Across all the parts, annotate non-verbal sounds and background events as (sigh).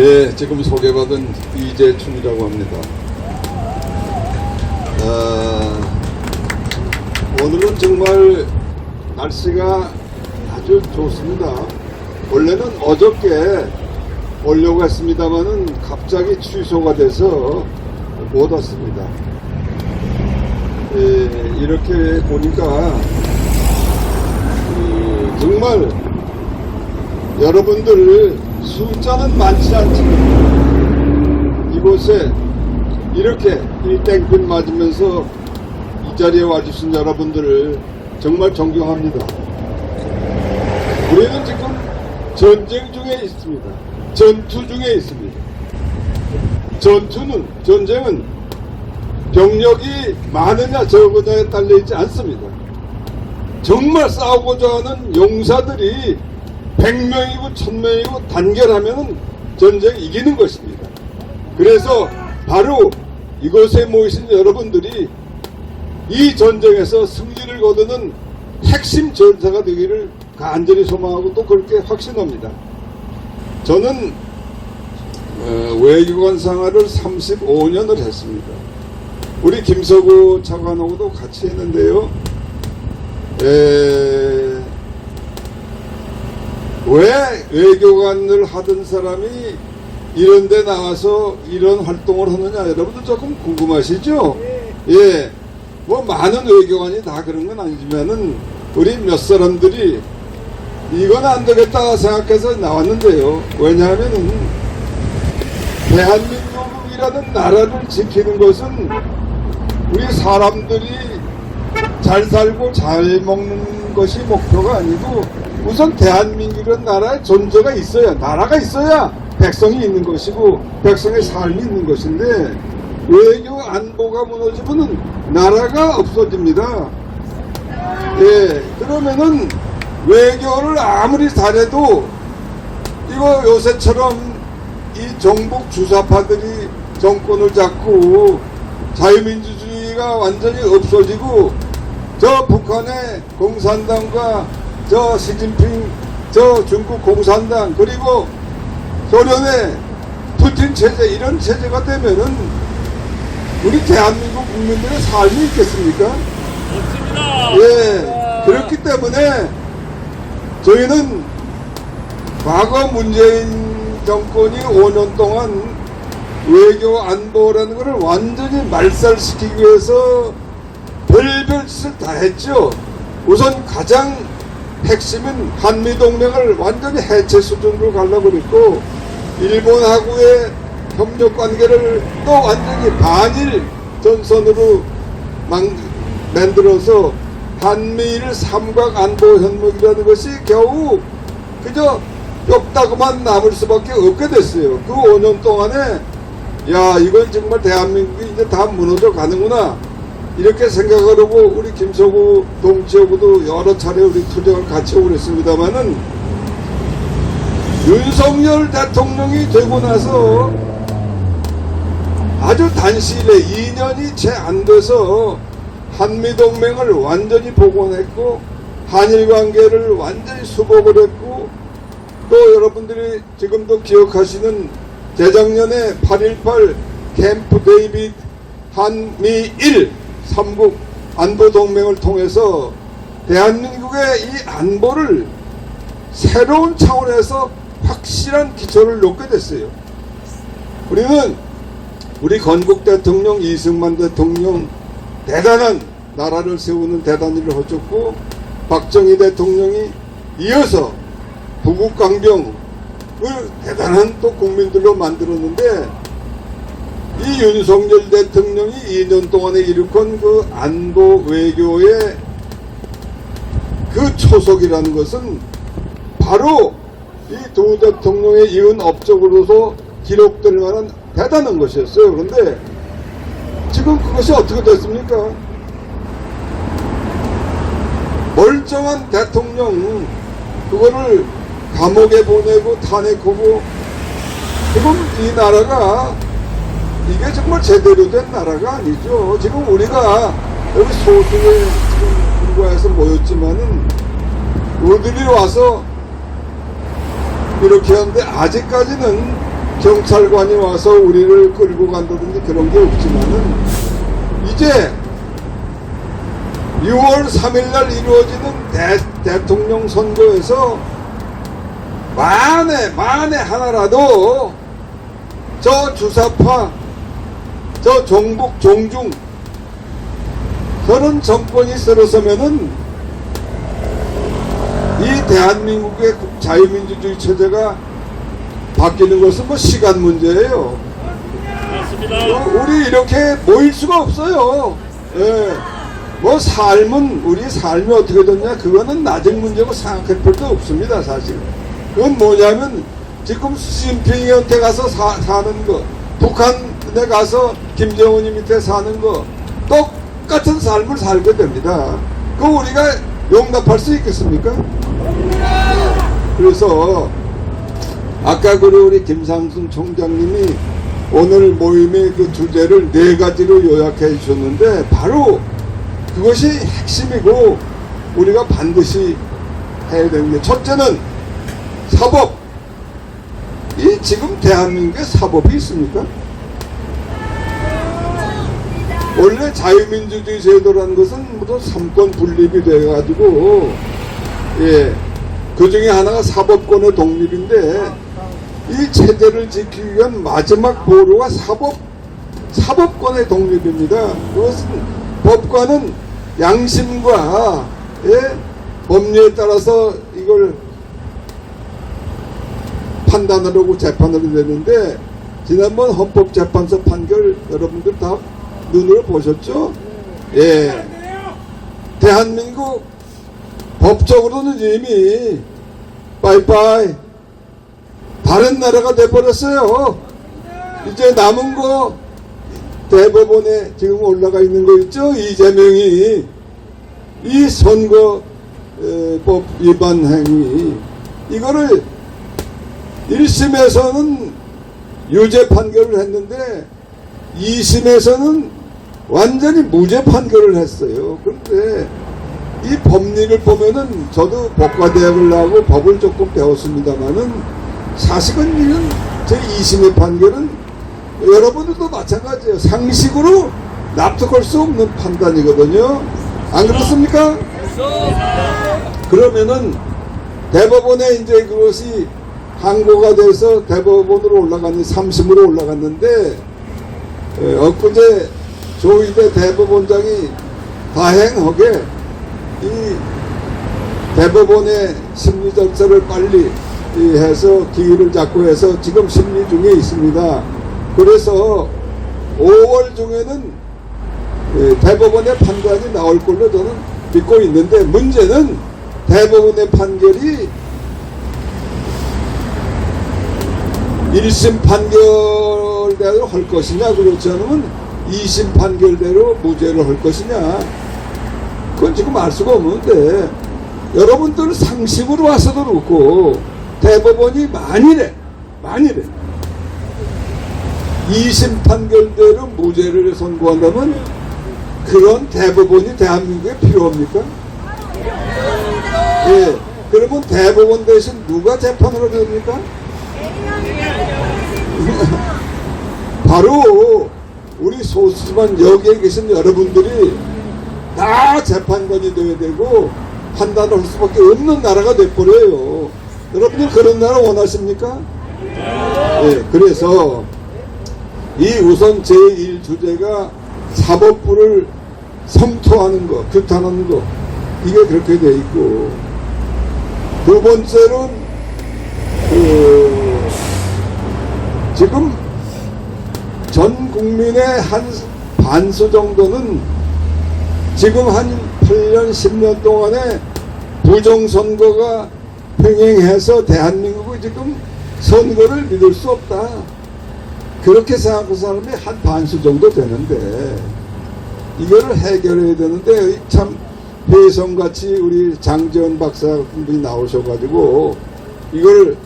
예, 지금 소개받은 이재춘이라고 합니다. 아, 오늘은 정말 날씨가 아주 좋습니다. 원래는 어저께 오려고 했습니다만은 갑자기 취소가 돼서 못 왔습니다. 예, 이렇게 보니까 그, 정말 여러분들 숫자는 많지 않지만 이곳에 이렇게 일땡볕 맞으면서 이 자리에 와주신 여러분들을 정말 존경합니다. 우리는 지금 전쟁 중에 있습니다. 전투 중에 있습니다. 전투는, 전쟁은 병력이 많으냐 적으냐에 달려있지 않습니다. 정말 싸우고자 하는 용사들이 100명이고 1000명이고 단결하면 전쟁 이기는 것입니다. 그래서 바로 이곳에 모이신 여러분들이 이 전쟁에서 승리를 거두는 핵심 전사가 되기를 간절히 소망하고 또 그렇게 확신합니다. 저는 어, 외교관 생활을 35년을 했습니다. 우리 김서구 차관하고도 같이 했는데요. 에, 왜 외교관을 하던 사람이 이런 데 나와서 이런 활동을 하느냐 여러분들 조금 궁금하시죠? 예. 뭐 많은 외교관이 다 그런 건 아니지만은 우리 몇 사람들이 이건 안 되겠다 생각해서 나왔는데요. 왜냐하면은 대한민국이라는 나라를 지키는 것은 우리 사람들이 잘 살고 잘 먹는 것이 목표가 아니고 우선 대한민국이라는 나라의 존재가 있어야 나라가 있어야 백성이 있는 것이고 백성의 삶이 있는 것인데 외교 안보가 무너지면 나라가 없어집니다. 예, 그러면은 외교를 아무리 잘해도 이거 요새처럼 이 정복 주사파들이 정권을 잡고 자유민주주의가 완전히 없어지고 저 북한의 공산당과 저 시진핑 저 중국 공산당 그리고 소련의 푸틴 체제 이런 체제가 되면은 우리 대한민국 국민들의 삶이 있겠습니까? 좋습니다. 예 그렇기 때문에 저희는 과거 문재인 정권이 5년 동안 외교 안보라는 것을 완전히 말살시키기 위해서 별별 짓을 다 했죠. 우선 가장 핵심은 한미동맹을 완전히 해체 수준으로 가려고 그랬고 일본하고의 협력 관계를 또 완전히 반일 전선으로 망, 만들어서 한미일 삼각 안보 현목이라는 것이 겨우 그저 뼈다구만 남을 수밖에 없게 됐어요. 그 5년 동안에 야 이건 정말 대한민국이 이제 다 무너져 가는구나 이렇게 생각하려고 우리 김서구 동지하고도 여러 차례 우리 투쟁을 같이 오고 그랬습니다마는 윤석열 대통령이 되고 나서 아주 단시일에 2년이 채 안 돼서 한미동맹을 완전히 복원했고 한일 관계를 완전히 수복을 했고 또 여러분들이 지금도 기억하시는 재작년에 8.18 캠프 데이빗 한미일 삼국 안보 동맹을 통해서 대한민국의 이 안보를 새로운 차원에서 확실한 기초를 놓게 됐어요. 우리는 우리 건국 대통령 이승만 대통령 대단한 나라를 세우는 대단한 일을 거쳤고 박정희 대통령이 이어서 부국 강병을 대단한 또 국민들로 만들었는데 이 윤석열 대통령이 2년 동안에 일으킨 그 안보 외교의 그 초석이라는 것은 바로 이 두 대통령의 이은 업적으로서 기록될 만한 대단한 것이었어요. 그런데 지금 그것이 어떻게 됐습니까? 멀쩡한 대통령 그거를 감옥에 보내고 탄핵하고 지금 이 나라가 이게 정말 제대로 된 나라가 아니죠. 지금 우리가 여기 소수의 불과해서 모였지만은 우리들이 와서 이렇게 하는데 아직까지는 경찰관이 와서 우리를 끌고 간다든지 그런 게 없지만은 이제 6월 3일 날 이루어지는 대, 대통령 선거에서 만에 만에 하나라도 저 주사파 저 종북 종중 그런 정권이 들어서면은 이 대한민국의 자유민주주의 체제가 바뀌는 것은 뭐 시간 문제예요. 맞습니다. 어, 우리 이렇게 모일 수가 없어요. 예. 뭐 삶은 우리 삶이 어떻게 됐냐 그거는 낮은 문제고 생각할 필요도 없습니다 사실. 그건 뭐냐면 지금 시진핑한테 가서 사, 사는 거, 북한 에 가서 김정은이 밑에 사는 거 똑같은 삶을 살게 됩니다. 그 우리가 용납할 수 있겠습니까? 그래서 아까 그 우리 김상순 총장님이 오늘 모임의 그 주제를 네 가지로 요약해 주셨는데 바로 그것이 핵심이고 우리가 반드시 해야 되는 게 첫째는 사법. 이 지금 대한민국에 사법이 있습니까? 원래 자유민주주의 제도라는 것은 모두 삼권 분립이 돼가지고 예, 그 중에 하나가 사법권의 독립인데 이 체제를 지키기 위한 마지막 보루가 사법 사법권의 독립입니다. 그것은 법관은 양심과 예, 법률에 따라서 이걸 판단하려고 재판을 내는데 지난번 헌법재판소 판결 여러분들 다 눈으로 보셨죠? 예. 대한민국 법적으로는 이미 빠이빠이 다른 나라가 돼버렸어요. 이제 남은 거 대법원에 지금 올라가 있는 거 있죠? 이재명이 이 선거법 위반 행위 이거를 1심에서는 유죄 판결을 했는데 2심에서는 완전히 무죄 판결을 했어요. 그런데 이 법리를 보면은 저도 법과대학을 나오고 법을 조금 배웠습니다만은 사실은 이런 제 2심의 판결은 여러분들도 마찬가지예요. 상식으로 납득할 수 없는 판단이거든요. 안 그렇습니까? 그러면은 대법원에 이제 그것이 항고가 돼서 대법원으로 올라갔는데 3심으로 올라갔는데 에, 엊그제 조희대 대법원장이 다행하게 이 대법원의 심리 절차를 빨리 이 해서 기회를 잡고 해서 지금 심리 중에 있습니다. 그래서 5월 중에는 예, 대법원의 판단이 나올 걸로 저는 믿고 있는데 문제는 대법원의 판결이 1심 판결대로 할 것이냐 그렇지 않으면 2심 판결대로 무죄를 할 것이냐 그건 지금 알 수가 없는데 여러분들 상식으로 와서도 그렇고 대법원이 만일에 만일에 2심 판결대로 무죄를 선고한다면 그런 대법원이 대한민국에 필요합니까? 예. 그러면 대법원 대신 누가 재판을 하게 됩니까? (laughs) 바로 우리 소수지만 여기에 계신 여러분들이 다 재판관이 되어야 되고 판단을 할 수밖에 없는 나라가 돼버려요. 여러분들 그런 나라 원하십니까? 예, 그래서 이 우선 제1 주제가 사법부를 성토하는 거, 규탄하는 거, 이게 그렇게 돼 있고, 두 번째는, 그, 지금 전 국민의 한 반수 정도는 지금 한 8년, 10년 동안에 부정선거가 평행해서 대한민국이 지금 선거를 믿을 수 없다. 그렇게 생각하는 사람이 한 반수 정도 되는데, 이거를 해결해야 되는데, 참, 회성같이 우리 장재원 박사분이 나오셔가지고, 이걸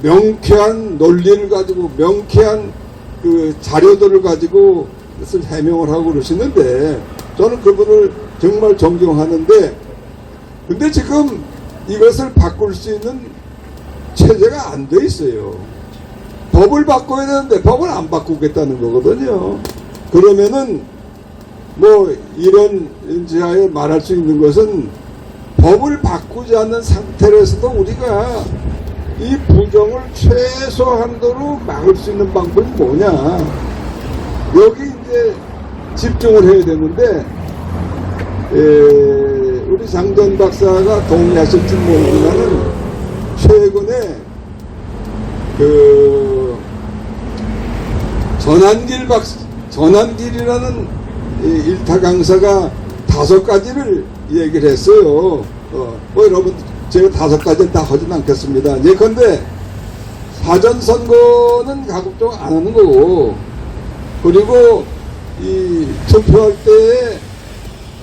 명쾌한 논리를 가지고 명쾌한 그 자료들을 가지고 그것을 해명을 하고 그러시는데 저는 그분을 정말 존경하는데 근데 지금 이것을 바꿀 수 있는 체제가 안 돼 있어요. 법을 바꿔야 되는데 법을 안 바꾸겠다는 거거든요. 그러면은 뭐 이런 지하에 말할 수 있는 것은 법을 바꾸지 않는 상태에서도 우리가 이 부정을 최소한도로 막을 수 있는 방법이 뭐냐. 여기 이제 집중을 해야 되는데, 에, 우리 장전 박사가 동의하실지 모르지만은 최근에 그 전한길 박 전한길이라는 이 일타 강사가 다섯 가지를 얘기를 했어요. 어, 뭐 여러분 제가 다섯 가지는 다 하진 않겠습니다. 예컨대 사전 선거는 가급적 안 하는 거고 그리고 이 투표할 때에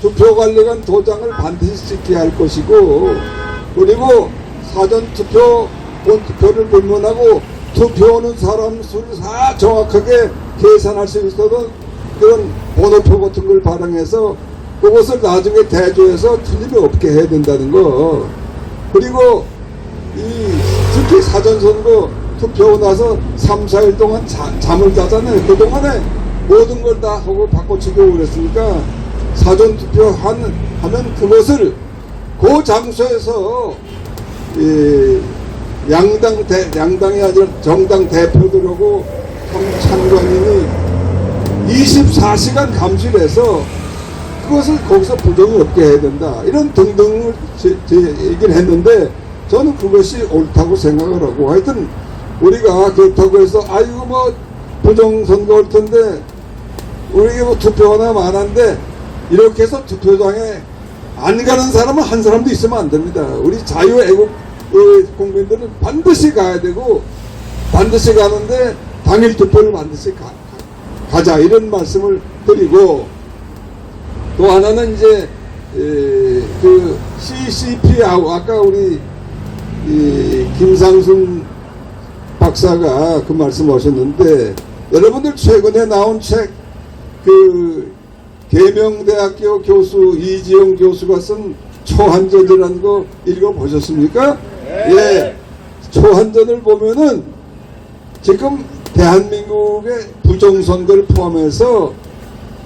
투표 관리관 도장을 반드시 찍게 할 것이고 그리고 사전 투표 본 투표를 불문하고 투표하는 사람 수를 다 정확하게 계산할 수 있어도 그런 번호표 같은 걸 발행해서 그것을 나중에 대조해서 틀림이 없게 해야 된다는 거 그리고 이 특히 사전선거 투표 나서 3, 4일 동안 자, 잠을 자잖아요. 그동안에 모든 걸 다 하고 바꿔치기 그랬으니까 사전 투표 한, 하면 그것을 그 장소에서 이 양당 대, 양당이 아니라 정당 대표들하고 참- 참관인이 24시간 감시해서 그것을 거기서 부정이 없게 해야 된다. 이런 등등을 제, 제 얘기를 했는데 저는 그것이 옳다고 생각을 하고 하여튼 우리가 그렇다고 해서 아이고 뭐 부정선거 올 텐데 우리가 뭐 투표가 많은데 이렇게 해서 투표장에 안 가는 사람은 한 사람도 있으면 안 됩니다. 우리 자유애국 의 국민들은 반드시 가야 되고 반드시 가는데 당일 투표를 반드시 가, 가자 이런 말씀을 드리고 또 하나는 이제 에, 그 CCP하고 아까 우리 이 김상순 박사가 그 말씀하셨는데 여러분들 최근에 나온 책 그 계명대학교 교수 이지영 교수가 쓴 초한전이라는 거 읽어보셨습니까? 예. 초한전을 보면은 지금 대한민국의 부정선거를 포함해서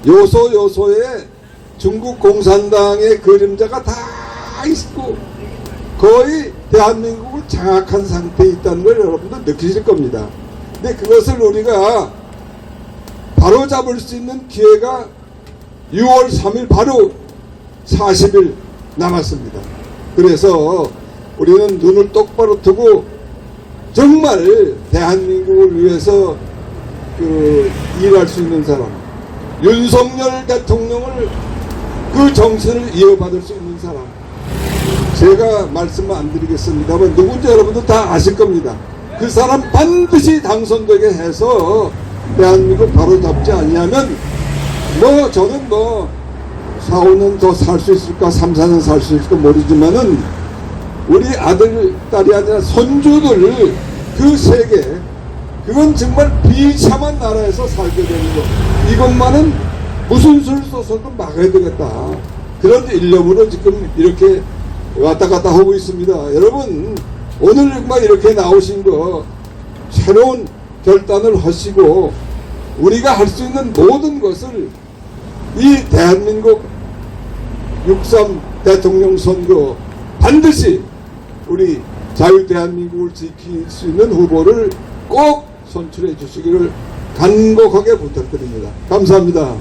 요소 요소에 중국 공산당의 그림자가 다 있고 거의 대한민국을 장악한 상태에 있다는 걸 여러분들 느끼실 겁니다. 근데 그것을 우리가 바로 잡을 수 있는 기회가 6월 3일 바로 40일 남았습니다. 그래서 우리는 눈을 똑바로 뜨고 정말 대한민국을 위해서 그 일할 수 있는 사람 윤석열 대통령을 그 정신을 이어받을 수 있는 사람 제가 말씀 안 드리겠습니다만 누군지 여러분도 다 아실 겁니다. 그 사람 반드시 당선되게 해서 대한민국 바로 잡지 않냐면 뭐 저는 뭐 4, 5년 더 살 수 있을까 3, 4년 살 수 있을까 모르지만은 우리 아들, 딸이 아니라 손주들 그 세계 그건 정말 비참한 나라에서 살게 되는 거 이것만은 무슨 수를 써서도 막아야 되겠다 그런 일념으로 지금 이렇게 왔다 갔다 하고 있습니다 여러분 오늘 정말 이렇게 나오신 거 새로운 결단을 하시고 우리가 할 수 있는 모든 것을 이 대한민국 6.3 대통령 선거 반드시 우리 자유대한민국을 지킬 수 있는 후보를 꼭 선출해 주시기를 간곡하게 부탁드립니다. 감사합니다.